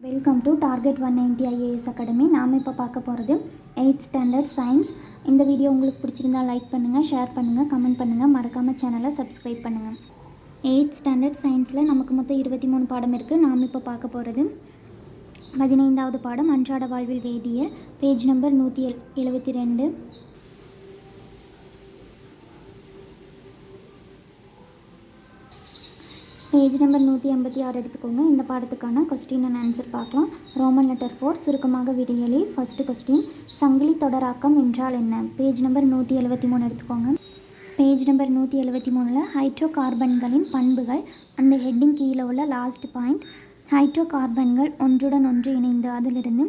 Welcome to target one ninety IAS academy நாம் இப்போ பார்க்க போகிறது எயிட் ஸ்டாண்டர்ட் சயின்ஸ் இந்த வீடியோ உங்களுக்கு பிடிச்சிருந்தா லைக் பண்ணுங்கள் ஷேர் பண்ணுங்கள் கமெண்ட் பண்ணுங்கள் மறக்காமல் சேனலை சப்ஸ்கிரைப் பண்ணுங்கள் எயிட் ஸ்டாண்டர்ட் சயின்ஸில் நமக்கு மொத்தம் இருபத்தி மூணு பாடம் இருக்குது நாம் இப்போ பார்க்க போகிறது பதினைந்தாவது பாடம் அன்றாட வாழ்வில் வேதிய பேஜ் நம்பர் நூற்றி எல் எழுபத்தி ரெண்டு. பேஜ் நம்பர் நூற்றி ஐம்பத்தி ஆறு எடுத்துக்கோங்க. இந்த பாடத்துக்கான கொஸ்டின் அண்ட் ஆன்சர் பார்க்கலாம். ரோமன் லெட்டர் ஃபோர் சுருக்கமாக விடையலி ஃபஸ்ட்டு கொஸ்டின் சங்கிலி தொடராக்கம் என்றால் என்ன? பேஜ் நம்பர் நூற்றி எழுபத்தி மூணு எடுத்துக்கோங்க. பேஜ் நம்பர் நூற்றி எழுபத்தி மூணில் ஹைட்ரோ கார்பன்களின் பண்புகள் அந்த ஹெட்டிங் கீழே உள்ள லாஸ்ட் பாயிண்ட் ஹைட்ரோ கார்பன்கள் ஒன்றுடன் ஒன்று இணைந்து அதிலிருந்து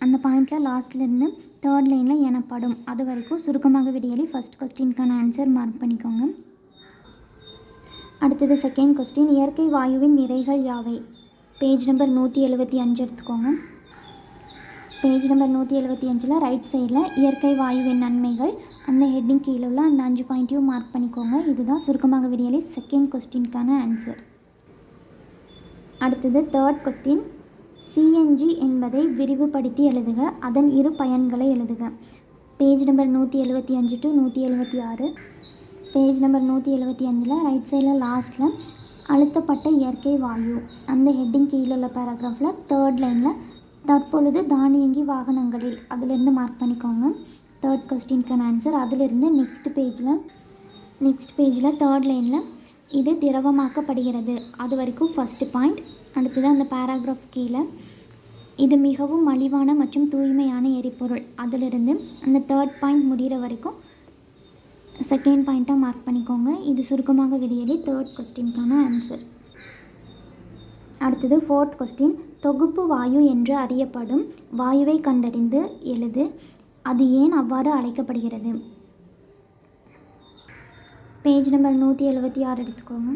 அந்த பாயிண்டில் லாஸ்ட்லேருந்து தேர்ட் லைனில் எனப்படும். அது வரைக்கும் சுருக்கமாக விடியலி ஃபஸ்ட் கொஸ்டினுக்கான ஆன்சர் மார்க் பண்ணிக்கோங்க. அடுத்தது செகண்ட் கொஸ்டின் இயற்கை வாயுவின் நிறைகள் யாவை? பேஜ் நம்பர் நூற்றி எழுபத்தி அஞ்சு எடுத்துக்கோங்க. பேஜ் நம்பர் நூற்றி எழுபத்தி அஞ்சில் ரைட் சைடில் இயற்கை வாயுவின் நன்மைகள் அந்த ஹெட்டிங் கீழே உள்ள அந்த அஞ்சு பாயிண்ட்டையும் மார்க் பண்ணிக்கோங்க. இதுதான் சுருக்கமாக விடியலே செகண்ட் கொஸ்டினுக்கான ஆன்சர் அடுத்தது தேர்ட் கொஸ்டின் சிஎன்ஜி என்பதை விரிவுபடுத்தி எழுதுக. அதன் இரு பயன்களை எழுதுக. பேஜ் நம்பர் நூற்றி எழுபத்தி அஞ்சு டு நூற்றி எழுபத்தி ஆறு. பேஜ் நம்பர் நூற்றி எழுபத்தி அஞ்சில் ரைட் சைடில் லாஸ்ட்டில் அழுத்தப்பட்ட இயற்கை வாயு. அந்த ஹெட்டிங் கீழே உள்ள பேராகிராஃபில் தேர்ட் லைனில் தற்பொழுது தானியங்கி வாகனங்களில். அதிலிருந்து மார்க் பண்ணிக்கோங்க. தேர்ட் கொஸ்டின்க்கான ஆன்சர் அதிலிருந்து நெக்ஸ்ட் பேஜில் நெக்ஸ்ட் பேஜில் தேர்ட் லைனில் இது திரவமாக்கப்படுகிறது. அது வரைக்கும் ஃபஸ்ட்டு பாயிண்ட் அடுத்தது அந்த பேராகிராஃப் கீழே இது மிகவும் மலிவான மற்றும் தூய்மையான எரிபொருள். அதிலிருந்து அந்த தேர்ட் பாயிண்ட் முடிகிற வரைக்கும் செகண்ட் பாயிண்ட்டாக மார்க் பண்ணிக்கோங்க. இது சுருக்கமாக வெளியேறி தேர்ட் கொஸ்டினுக்கான ஆன்சர் அடுத்தது ஃபோர்த் கொஸ்டின் தொகுப்பு வாயு என்று அறியப்படும் வாயுவை கண்டறிந்து எழுது. அது ஏன் அவ்வாறு அழைக்கப்படுகிறது? பேஜ் நம்பர் நூற்றி எழுபத்தி ஆறு எடுத்துக்கோங்க.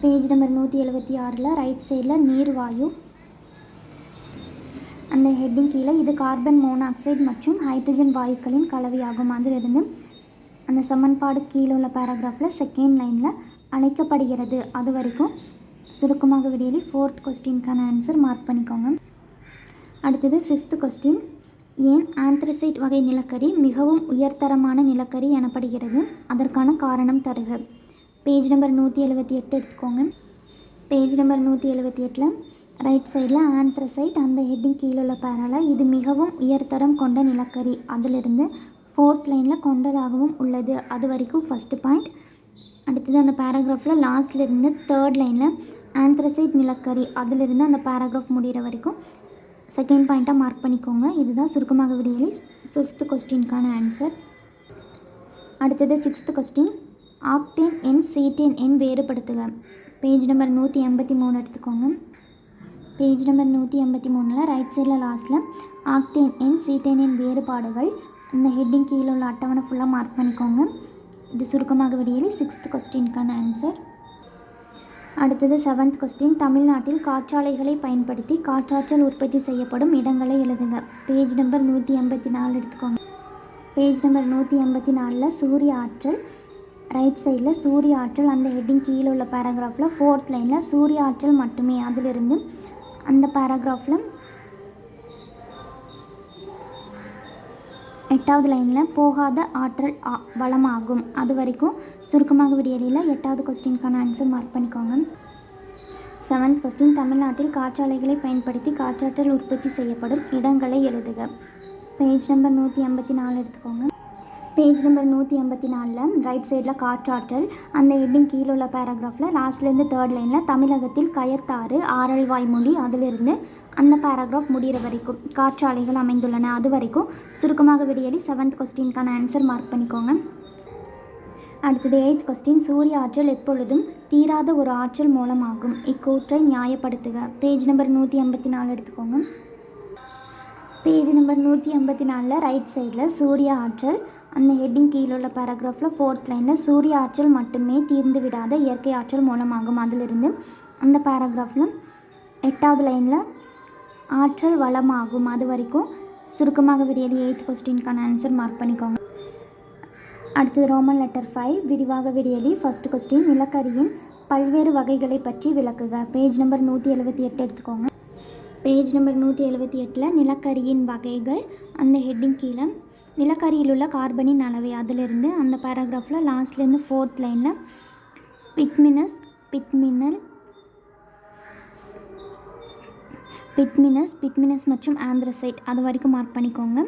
பேஜ் நம்பர் நூற்றி எழுபத்தி ஆறில் ரைட் சைடில் நீர் வாயு. அந்த ஹெட்டிங் கீழே இது கார்பன் மோனாக்சைடு மற்றும் ஹைட்ரஜன் வாயுக்களின் கலவையாகும். அதிலிருந்து அந்த சமன்பாடு கீழே உள்ள பேராகிராஃபில் செகண்ட் லைனில் அழைக்கப்படுகிறது. அது வரைக்கும் சுருக்கமாக விடியலி ஃபோர்த் கொஸ்டினுக்கான ஆன்சர் மார்க் பண்ணிக்கோங்க. அடுத்தது ஃபிஃப்த் கொஸ்டின் ஏன் ஆந்த்ரசைட் வகை நிலக்கரி மிகவும் உயர்தரமான நிலக்கரி எனப்படுகிறது? அதற்கான காரணம் தருக. பேஜ் நம்பர் நூற்றி எழுபத்தி எட்டு எடுத்துக்கோங்க. பேஜ் நம்பர் நூற்றி எழுபத்தி எட்டில் ரைட் சைடில் ஆந்த்ரசைட் அந்த ஹெட்டிங் கீழே உள்ள பேரால இது மிகவும் உயர்தரம் கொண்ட நிலக்கரி. அதிலிருந்து ஃபோர்த் லைனில் கொண்டதாகவும் உள்ளது. அது வரைக்கும் ஃபஸ்ட்டு பாயிண்ட் அடுத்தது அந்த பேராகிராஃபில் லாஸ்ட்டில் இருந்து தேர்ட் லைனில் ஆந்த்ரசைட் நிலக்கரி. அதிலிருந்து அந்த பேராகிராஃப் முடிகிற வரைக்கும் செகண்ட் பாயிண்ட்டாக மார்க் பண்ணிக்கோங்க. இதுதான் சுருக்கமாக விடியலை ஃபிஃப்த்து கொஸ்டினுக்கான ஆன்சர் அடுத்தது சிக்ஸ்த்து கொஸ்டின் ஆக்டேன் எண் சீட்டேன் எண் வேறுபடுத்துக. பேஜ் நம்பர் நூற்றி எண்பத்தி மூணு எடுத்துக்கோங்க. பேஜ் நம்பர் நூற்றி எண்பத்தி மூணில் ரைட் சைடில் லாஸ்ட்டில் ஆக்டேன் எண் சீட்டேன் எண் வேறுபாடுகள். இந்த ஹெட்டிங் கீழே உள்ள அட்டவணை ஃபுல்லாக மார்க் பண்ணிக்கோங்க. இது சுருக்கமாக விடியலை சிக்ஸ்த் கொஸ்டினுக்கான ஆன்சர் அடுத்தது செவன்த் கொஸ்டின் தமிழ்நாட்டில் காற்றாலைகளை பயன்படுத்தி காற்றாற்றல் உற்பத்தி செய்யப்படும் இடங்களை எழுதுங்க. பேஜ் நம்பர் நூற்றி எண்பத்தி நாலு எடுத்துக்கோங்க. பேஜ் நம்பர் நூற்றி எண்பத்தி நாலில் சூரிய ஆற்றல் ரைட் சைடில் சூரிய ஆற்றல் அந்த ஹெட்டிங் கீழே உள்ள பேராகிராஃபில் ஃபோர்த் லைனில் சூரிய ஆற்றல் மட்டுமே. அதிலிருந்து அந்த பேராகிராஃபில் எட்டாவது லைனில் போகாத ஆற்றல் ஆ- வளமாகும். அது வரைக்கும் சுருக்கமாக விடியலில் எட்டாவது கொஸ்டினுக்கான ஆன்சர் மார்க் பண்ணிக்கோங்க. செவன்த் கொஸ்டின் தமிழ்நாட்டில் காற்றாலைகளை பயன்படுத்தி காற்றாற்றல் உற்பத்தி செய்யப்படும் இடங்களை எழுதுக. பேஜ் நம்பர் நூற்றி எண்பத்தி நாலு எடுத்துக்கோங்க. பேஜ் நம்பர் நூற்றி ஐம்பத்தி நாலில் ரைட் சைடில் காற்றாற்றல். அந்த ஹெட்டிங் கீழே உள்ள பேராகிராஃபில் லாஸ்ட்லேருந்து தேர்ட் லைனில் தமிழகத்தில் கயத்தாறு ஆரல்வாய் மொழி அதிலிருந்து அந்த பேராகிராஃப் முடிகிற வரைக்கும் காற்றாலைகள் அமைந்துள்ளன. அது வரைக்கும் சுருக்கமாக விடியலி செவன்த் கொஸ்டினுக்கான ஆன்சர் மார்க் பண்ணிக்கோங்க. அடுத்தது எயித் கொஸ்டின் சூரிய ஆற்றல் எப்பொழுதும் தீராத ஒரு ஆற்றல் மூலமாகும். இக்கூற்றை நியாயப்படுத்துக. பேஜ் நம்பர் நூற்றி ஐம்பத்தி நாலு எடுத்துக்கோங்க. பேஜ் நம்பர் நூற்றி ஐம்பத்தி நாலில் ரைட் சைடில் சூரிய ஆற்றல் அந்த ஹெட்டிங் கீழே உள்ள பேராகிராஃபில் ஃபோர்த் லைனில் சூரிய ஆற்றல் மட்டுமே தீர்ந்து விடாத இயற்கை ஆற்றல் மூலமாகும் அதிலிருந்து அந்த பேராகிராஃபில் எட்டாவது லைனில் ஆற்றல் வளமாகும் அது வரைக்கும் சுருக்கமாக விடியது எயித் கொஸ்டினுக்கான ஆன்சர் மார்க் பண்ணிக்கோங்க. அடுத்தது ரோமன் லெட்டர் ஃபைவ் விரிவாக விடியலி ஃபர்ஸ்ட் கொஸ்டின் நிலக்கரியின் பல்வேறு வகைகளை பற்றி விளக்குக பேஜ் நம்பர் நூற்றி எழுபத்தி எட்டு எடுத்துக்கோங்க. பேஜ் நம்பர் நூற்றி எழுபத்தி எட்டில் நிலக்கரியின் வகைகள் அந்த ஹெட்டிங் கீழே நிலக்கரியில் உள்ள கார்பனின் அளவை அதிலிருந்து அந்த பேராகிராஃபில் லாஸ்ட்லேருந்து ஃபோர்த் லைனில் பிட்மினஸ் பிட்மினல் பிட்மினஸ் பிட்மினஸ் மற்றும் ஆந்த்ரசைட் அது வரைக்கும் மார்க் பண்ணிக்கோங்க.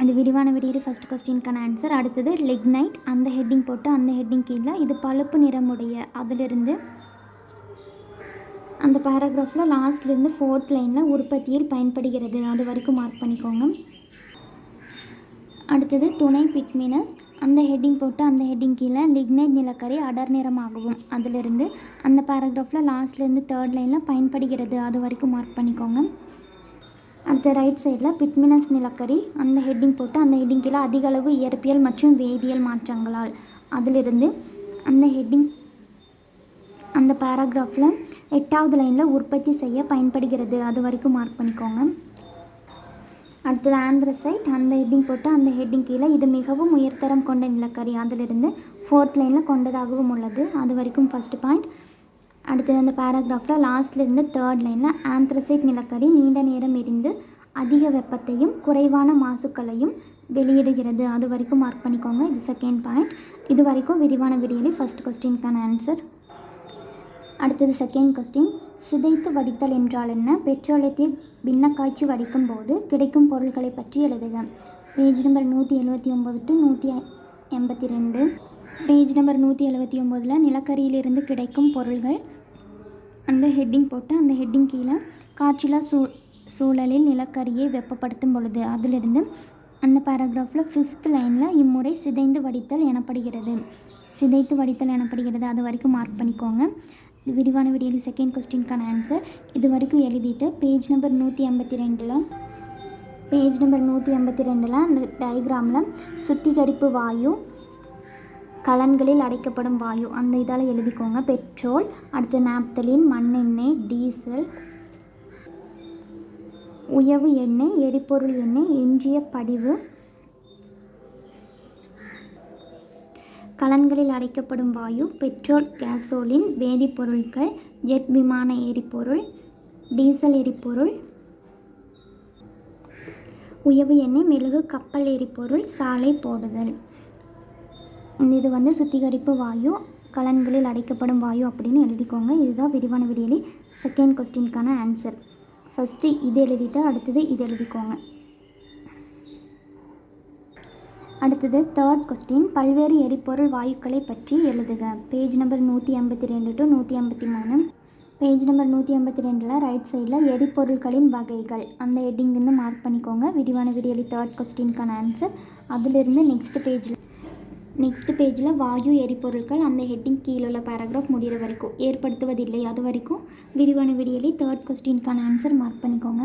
அது விரிவான விடியல் ஃபஸ்ட் கொஸ்டினுக்கான ஆன்சர் அடுத்தது லெக்னைட் அந்த ஹெட்டிங் போட்டு அந்த ஹெட்டிங் கீழே இது பழுப்பு நிறமுடைய அதிலிருந்து அந்த பேராகிராஃபில் லாஸ்ட்லேருந்து ஃபோர்த் லைனில் உற்பத்தியில் பயன்படுகிறது. அது வரைக்கும் மார்க் பண்ணிக்கோங்க. அடுத்தது துணை பிட்மினஸ். அந்த ஹெட்டிங் போட்டு அந்த ஹெட்டிங் கீழே லிக்னைட் நிலக்கரி அடர் நிறமாகவும் அதிலிருந்து அந்த பேராகிராஃபில் லாஸ்ட்லேருந்து தேர்ட் லைனில் பயன்படுகிறது. அது வரைக்கும் மார்க் பண்ணிக்கோங்க. அடுத்த ரைட் சைடில் பிட்மினஸ் நிலக்கரி. அந்த ஹெட்டிங் போட்டு அந்த ஹெட்டிங் கீழே அதிக அளவு இயற்பியல் மற்றும் வேதியியல் மாற்றங்களால் அதிலிருந்து அந்த ஹெட்டிங் அந்த பேராகிராஃபில் எட்டாவது லைனில் உற்பத்தி செய்ய பயன்படுகிறது. அது வரைக்கும் மார்க் பண்ணிக்கோங்க. அடுத்தது ஆந்த்ரசைட் அந்த ஹெட்டிங் போட்டு அந்த ஹெட்டிங் கீழே இது மிகவும் உயர்தரம் கொண்ட நிலக்கரி. அதிலிருந்து ஃபோர்த் லைனில் கொண்டதாகவும் உள்ளது. அது வரைக்கும் ஃபஸ்ட்டு பாயிண்ட் அடுத்தது அந்த பேராகிராஃபில் லாஸ்ட்லேருந்து தேர்ட் லைனில் ஆந்த்ரசைட் நிலக்கரி நீண்ட நேரம் எரிந்து அதிக வெப்பத்தையும் குறைவான மாசுக்களையும் வெளியிடுகிறது. அது வரைக்கும் மார்க் பண்ணிக்கோங்க. இது செகண்ட் பாயிண்ட் இது வரைக்கும் விரிவான விடியலி ஃபஸ்ட் கொஸ்டினுக்கான ஆன்சர் அடுத்தது செகண்ட் கொஸ்டின் சிதைத்து வடித்தல் என்றால் என்ன? பெட்ரோலியத்தை பின்னக்காய்ச்சி வடிக்கும் போது கிடைக்கும் பொருள்களை பற்றி எழுதுக. பேஜ் நம்பர் நூற்றி எழுபத்தி ஒம்பது டு நூற்றி எண்பத்தி ரெண்டு. பேஜ் நம்பர் நூற்றி எழுபத்தி ஒம்போதில் நிலக்கரியிலிருந்து கிடைக்கும் பொருள்கள். அந்த ஹெட்டிங் போட்டு அந்த ஹெட்டிங் கீழே காற்றிலா சூ சூழலில் நிலக்கரியை வெப்பப்படுத்தும் பொழுது அதிலிருந்து அந்த பேராகிராஃபில் ஃபிஃப்த் லைனில் இம்முறை சிதைந்து வடித்தல் எனப்படுகிறது. சிதைத்து வடித்தல் எனப்படுகிறது. அது வரைக்கும் மார்க் பண்ணிக்கோங்க. விரிவான விடியலி செகண்ட் கொஸ்டினுக்கான ஆன்சர் இது வரைக்கும் எழுதிட்டு பேஜ் நம்பர் நூற்றி ஐம்பத்தி ரெண்டில் பேஜ் நம்பர் நூற்றி ஐம்பத்தி ரெண்டில் அந்த டயக்ராமில் சுத்திகரிப்பு வாயு கலன்களில் அடைக்கப்படும் வாயு அந்த இதால் எழுதிக்கோங்க. பெட்ரோல் அடுத்து நாப்தலின் மண்ணெண்ணெய் டீசல் உயவு எண்ணெய் எரிபொருள் எண்ணெய் எஞ்சிய படிவு கலன்களில் அடைக்கப்படும் வாயு பெட்ரோல் கேசோலின் வேதிப்பொருட்கள் ஜெட் விமான எரிபொருள் டீசல் எரிபொருள் உயவு எண்ணெய் மெழுகு கப்பல் எரிபொருள் சாலை போடுதல். இது வந்து சுத்திகரிப்பு வாயு கலன்களில் அடைக்கப்படும் வாயு அப்படின்னு எழுதிக்கோங்க. இதுதான் விரிவான விடியலி செகண்ட் கொஸ்டினுக்கான ஆன்சர் ஃபஸ்ட்டு இது எழுதிட்டு அடுத்தது இது எழுதிக்கோங்க. அடுத்தது தேர்ட் கொஸ்டின் பல்வேறு எரிபொருள் வாயுக்களை பற்றி எழுதுக. பேஜ் நம்பர் நூற்றி ஐம்பத்தி ரெண்டு டு நூற்றி ஐம்பத்தி மூணு பேஜ் நம்பர் நூற்றி ஐம்பத்தி ரெண்டில் ரைட் சைடில் எரிபொருட்களின் வகைகள் அந்த ஹெட்டிங்லேருந்து மார்க் பண்ணிக்கோங்க. விரிவான விடியலி தேர்ட் கொஸ்டினுக்கான ஆன்சர் அதிலிருந்து நெக்ஸ்ட் பேஜில் நெக்ஸ்ட் பேஜில் வாயு எரிபொருட்கள் அந்த ஹெட்டிங் கீழே உள்ள பேராகிராஃப் முடிகிற வரைக்கும். ஏற்படுத்துவதில்லை. அது வரைக்கும் விரிவான விடியலி தேர்ட் கொஸ்டினுக்கான ஆன்சர் மார்க் பண்ணிக்கோங்க.